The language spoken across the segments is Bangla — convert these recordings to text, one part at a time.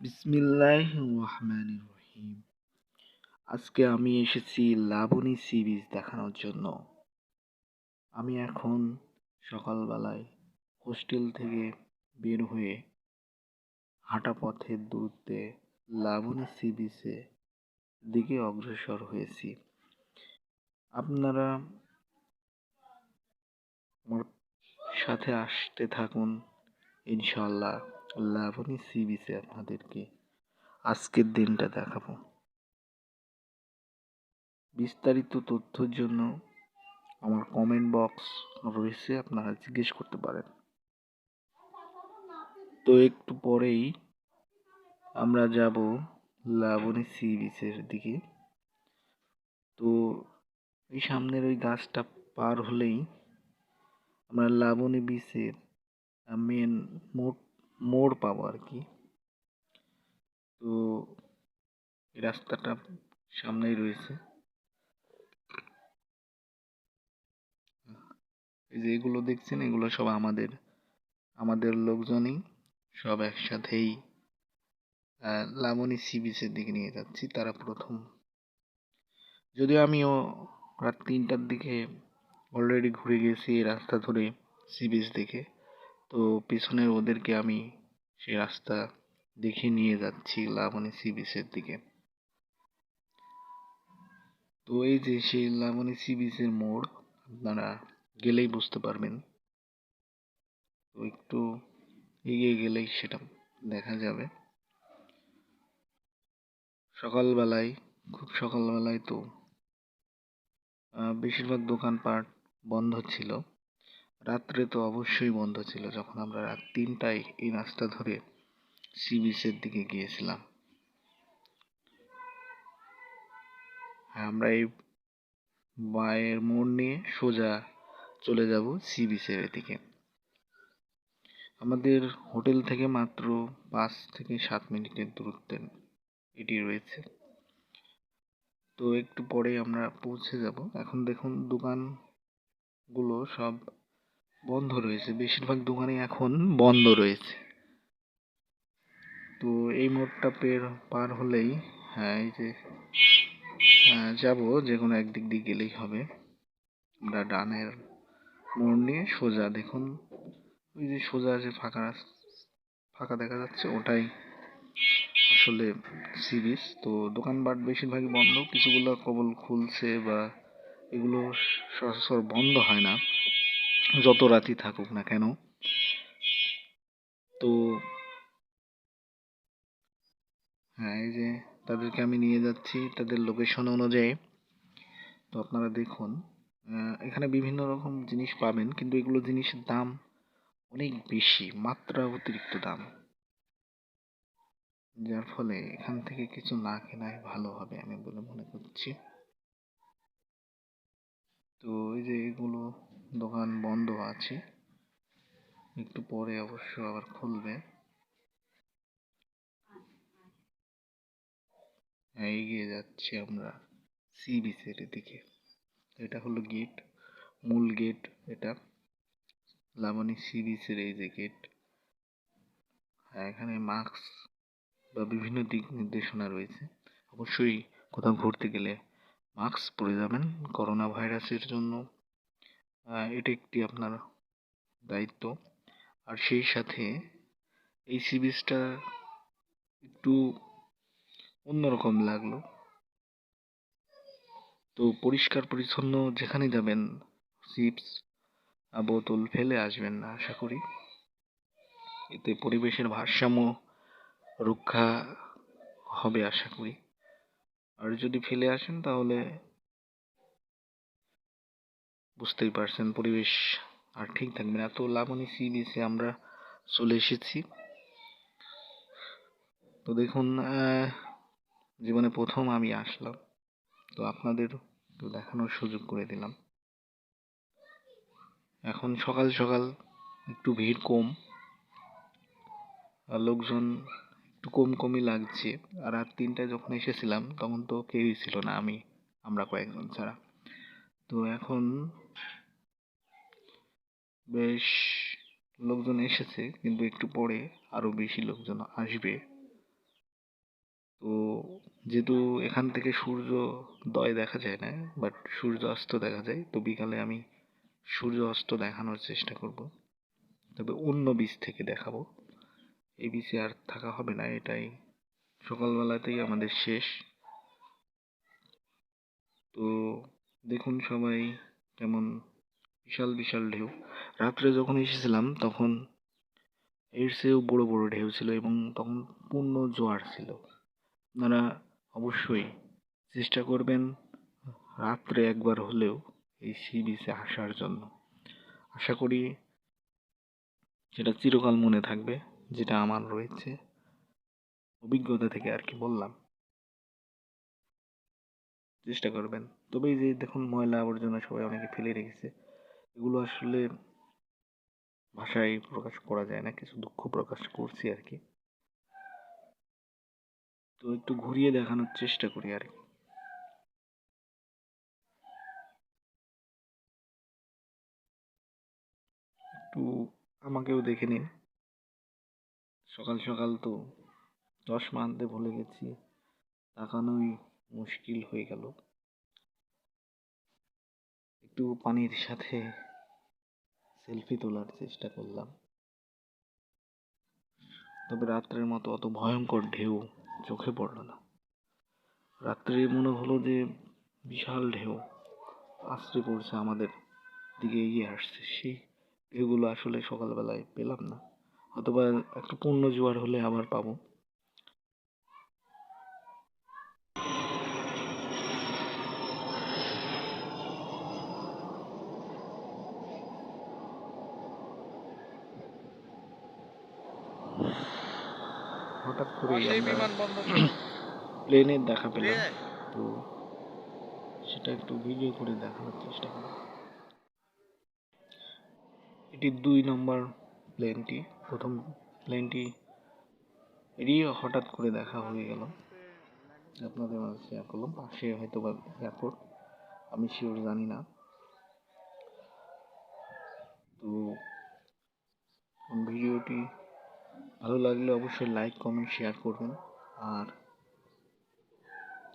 বিসমিল্লাহ রহমান রহিম। আজকে আমি এসেছি লাবণী সি বিচ দেখানোর জন্য। আমি এখন সকালবেলায় হোস্টেল থেকে বের হয়ে হাঁটা পথের দূরত্বে লাবণী সি বিচে দিকে অগ্রসর হয়েছি। আপনারা আমার সাথে আসতে থাকুন ইনশাল্লাহ লাবণী সি বিচে আপনাদেরকে। আজকের দিনটা দেখাবো। বিস্তারিত তথ্যের জন্য আমার কমেন্ট বক্স রয়েছে, আপনারা জিজ্ঞেস করতে পারেন। তো একটু পরেই আমরা যাব লাবণী সি বিচের দিকে। তো এই সামনের ওই গাছটা পার হলেই আমরা লাবণী বিচের মেন মোড় মোড় পাবো আর কি। তো এই রাস্তাটা সামনেই রয়েছে। এই যে এগুলো দেখছেন, এগুলো সব আমাদের আমাদের লোকজনই সব একসাথেই লাবণী সি বিচের দিকে নিয়ে যাচ্ছি, তারা প্রথম। যদিও আমিও রাত তিনটার দিকে অলরেডি ঘুরে গেছি এই রাস্তা ধরে সি বিচ দেখে। তো পেছনের ওদেরকে আমি সেই রাস্তা দেখে নিয়ে যাচ্ছি লাবণী সি বিচের দিকে। তো এই যে সেই লাবণী সি বিচের মোড়, আপনারা গেলেই বুঝতে পারবেন। তো একটু এগিয়ে গেলেই সেটা দেখা যাবে। সকালবেলায়, খুব সকালবেলায় তো বেশিরভাগ দোকানপাট বন্ধ ছিল। রাত্রে তো অবশ্যই বন্ধ ছিল যখন আমরা রাত তিনটায় এই রাস্তা ধরে সি বিচের দিকে গিয়েছিলাম। আমরা এই বায়ের মোড় নিয়ে সোজা চলে যাব সি বিচের দিকে। আমাদের হোটেল থেকে মাত্র পাঁচ থেকে সাত মিনিটের দূরত্বে এটি রয়েছে। তো একটু পরে আমরা পৌঁছে যাব। এখন দেখুন দোকানগুলো সব বন্ধ রয়েছে। বেশিরভাগ দোকানই এখন বন্ধ রয়েছে। তো এই মোড়টা পের, পার হলেই হ্যাঁ এই যে যাব যে কোনো একদিক দিয়ে গেলেই হবে। আমরা ডানের মোড় নিয়ে সোজা দেখুন। ওই যে সোজা যে ফাঁকা ফাঁকা দেখা যাচ্ছে, ওটাই আসলে সি বিচ তো দোকানপাট বেশিরভাগই বন্ধ, কিছুগুলো কবল খুলছে বা এগুলো সচরাচর বন্ধ হয় না। যত রাতই থাকুক না কেন, তো হ্যাঁ এই যে তাদেরকে আমি নিয়ে যাচ্ছি, তাদের লোকেশন অনুযায়ী। তো আপনারা দেখুন এখানে বিভিন্ন রকম জিনিস পাবেন, কিন্তু এগুলো জিনিসের দাম অনেক বেশি, মাত্রা অতিরিক্ত দাম। যার ফলে এখান থেকে কিছু না কেনাই ভালো হবে, আমি বলে মনে করছি। তো এই যে এগুলো দোকান বন্ধ আছে। একটু পরে অবশ্য আবার খুলবে। এগিয়ে যাচ্ছি আমরা সি বিচের দিকে। এটা হলো গেট মূল গেট এটা। লাবণী সি বিচের এই যে গেট এখানে মাস্ক বা বিভিন্ন দিক নির্দেশনা রয়েছে। অবশ্যই কোথাও ঘুরতে গেলে মাস্ক পরে যাবেন। করোনা ভাইরাসের জন্য এটা একটি আপনার দায়িত্ব। আর সেই সাথে এই সি বিচটা একটু অন্যরকম লাগল। তো পরিষ্কার পরিচ্ছন্ন যেখানে যাবেন, চিপস বোতল ফেলে আসবেন না, আশা করি। এতে পরিবেশের ভারসাম্য রক্ষা হবে, আশা করি। আর যদি ফেলে আসেন, তাহলে বুঝতেই পারছেন, পরিবেশ আর ঠিক থাকবে না। তো লাবণী সি বিচে আমরা চলে এসেছি। তো দেখুন জীবনে প্রথম আমি আসলাম। তো আপনাদের দেখানোর সুযোগ করে দিলাম। এখন সকাল সকাল একটু ভিড় কম। আর লোকজন একটু কম কমই লাগছে। আর রাত তিনটায় যখন এসেছিলাম, তখন তো কেউই ছিল না, আমি, আমরা কয়েকজন ছাড়া। তো এখন বেশ লোকজন এসেছে, কিন্তু একটু পরে আরও বেশি লোকজন আসবে। তো যেহেতু এখান থেকে সূর্যোদয় দেখা যায় না বাট সূর্য অস্ত দেখা যায়, তো বিকালে আমি সূর্য অস্ত দেখানোর চেষ্টা করব। তবে অন্য বীজ থেকে দেখাবো। এই বীজে আর থাকা হবে না, এটাই সকালবেলাতেই আমাদের শেষ। তো দেখুন সবাই কেমন বিশাল বিশাল ঢেউ। রাত্রে যখন এসেছিলাম, তখন এর চেয়েও বড় বড় ঢেউ ছিল এবং তখন পূর্ণ জোয়ার ছিল। আপনারা অবশ্যই চেষ্টা করবেন রাত্রে একবার হলেও এই সি বিচে আসার জন্য। আশা করি সেটা চিরকাল মনে থাকবে, যেটা আমার রয়েছে, অভিজ্ঞতা থেকে আর কি বললাম। চেষ্টা করবেন। তবে এই যে দেখুন ময়লা আবর্জনা সবাই অনেকে ফেলে রেখেছে, এগুলো আসলে ভাষায় প্রকাশ করা যায় না, কিছু দুঃখ প্রকাশ করছি আর কি। তো একটু ঘুরিয়ে দেখানোর চেষ্টা করি আর কি। একটু আমাকেও দেখে নিন। সকাল সকাল তো চশমা আনতে ভুলে গেছি, তাকানোই মুশকিল হয়ে গেল। একটু পানির সাথে সেলফি তোলার চেষ্টা করলাম। তবে রাত্রের মতো অত ভয়ঙ্কর ঢেউ চোখে পড়ল না। রাত্রে মনে হলো যে বিশাল ঢেউ আশ্রে পড়ছে আমাদের দিকে এগিয়ে আসছে। সেই ঢেউগুলো আসলে সকালবেলায় পেলাম না, অথবা একটা পূর্ণ জোয়ার হলে আবার পাবো। হঠাৎ করে প্লেনের দেখা পেলাম। তো সেটা একটু ভিডিও করে দেখানোর চেষ্টা করি। এটি দুই নম্বর প্লেনটি। প্রথম প্লেনটি এরই হঠাৎ করে দেখা হয়ে গেল। আপনাদের মাঝে শেয়ার করলাম। পাশে হয়তো বা এয়ারপোর্ট আমি শিওর জানি না। তো ভিডিওটি ভালো লাগলে অবশ্যই লাইক কমেন্ট শেয়ার করবেন। আর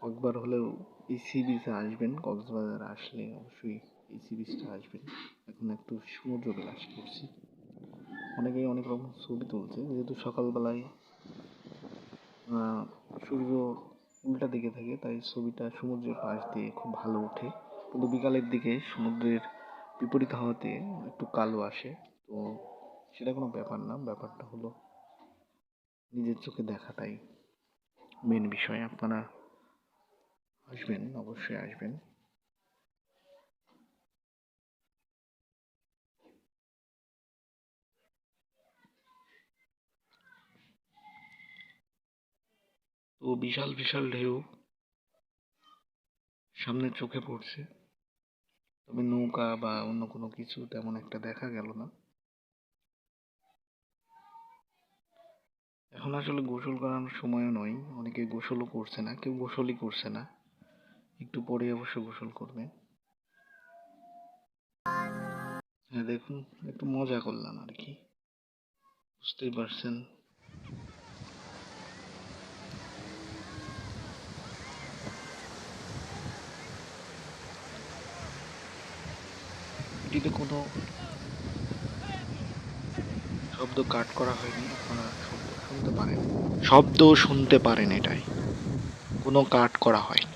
একবার হলেও এই সি আসবেন, কক্সবাজার আসলে অবশ্যই এই সি বিচটা আসবেন। এখন একটু সমুদ্র বিলাস করছি। অনেকেই অনেক রকম ছবি তুলছে, যেহেতু সকালবেলায় সূর্য উল্টা দিকে থাকে, তাই ছবিটা সমুদ্রের পাশ দিয়ে খুব ভালো ওঠে। কিন্তু বিকালের দিকে সমুদ্রের বিপরীত হওয়াতে একটু কালো আসে। তো সেটা কোনো ব্যাপার না, ব্যাপারটা হলো নিজের চোখে দেখাটাই মেন বিষয়। আপনারা আসবেন, অবশ্যই আসবেন। তো বিশাল বিশাল ঢেউ সামনে চোখে পড়ছে। তবে নৌকা বা অন্য কোনো কিছু তেমন একটা দেখা গেল না। এখন আসলে গোসল করানোর সময়ও নয়। অনেকে গোসলও করছে না, কেউ গোসলই করছে না। একটু পরে অবশ্য গোসল করবে। হ্যাঁ দেখুন, একটু মজা করলাম আর কি। বুঝতেই পারছেন। এটিতে কোনো শব্দ কাট করা হয়নি আপনারা শব্দ শুনতে পারেন শুনতে পারেন এটাই। কোনো কাট করা হয়নি।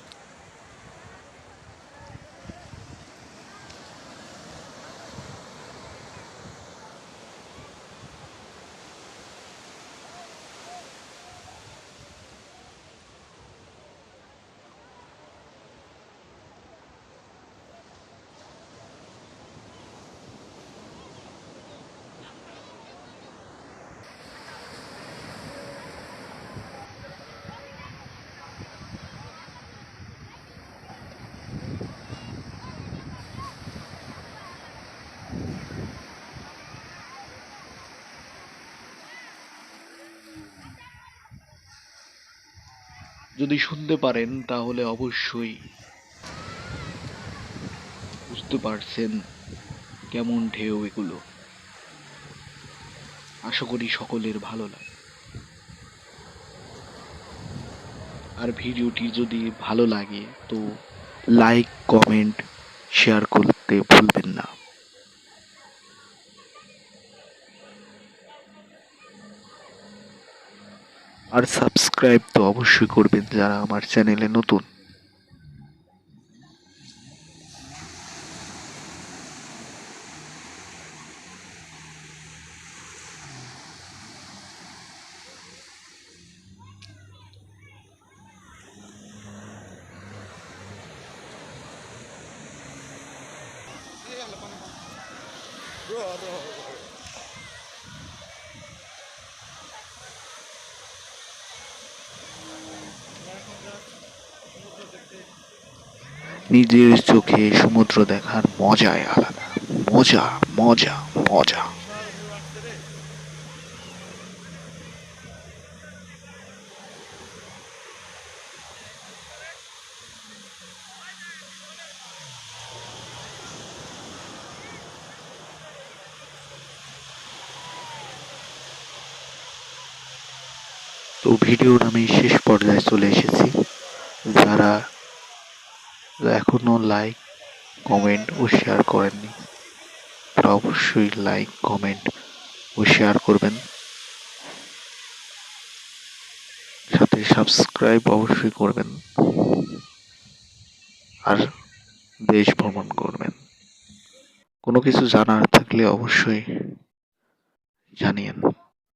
যদি শুনতে পারেন, তাহলে অবশ্যই বুঝতে পারছেন কেমন ঢেউ এগুলো। আশা করি সকলের ভালো লাগে। আর ভিডিওটি যদি ভালো লাগে, তো লাইক কমেন্ট শেয়ার করতে ভুলবেন না। আর সাবস্ক্রাইব তো অবশ্যই করবেন যারা আমার চ্যানেলে নতুন। নিজের চোখে সমুদ্র দেখার মজাই আলাদা। মজা মজা মজা। তো ভিডিওর আমি শেষ পর্যায়ে চলে এসেছি। যারা এখনও লাইক কমেন্ট ও শেয়ার করেননি। তারা অবশ্যই লাইক কমেন্ট ও শেয়ার করবেন। সাথে সাবস্ক্রাইব অবশ্যই করবেন। আর দেশ ভ্রমণ করবেন। কোনো কিছু জানার থাকলে অবশ্যই জানিয়েন।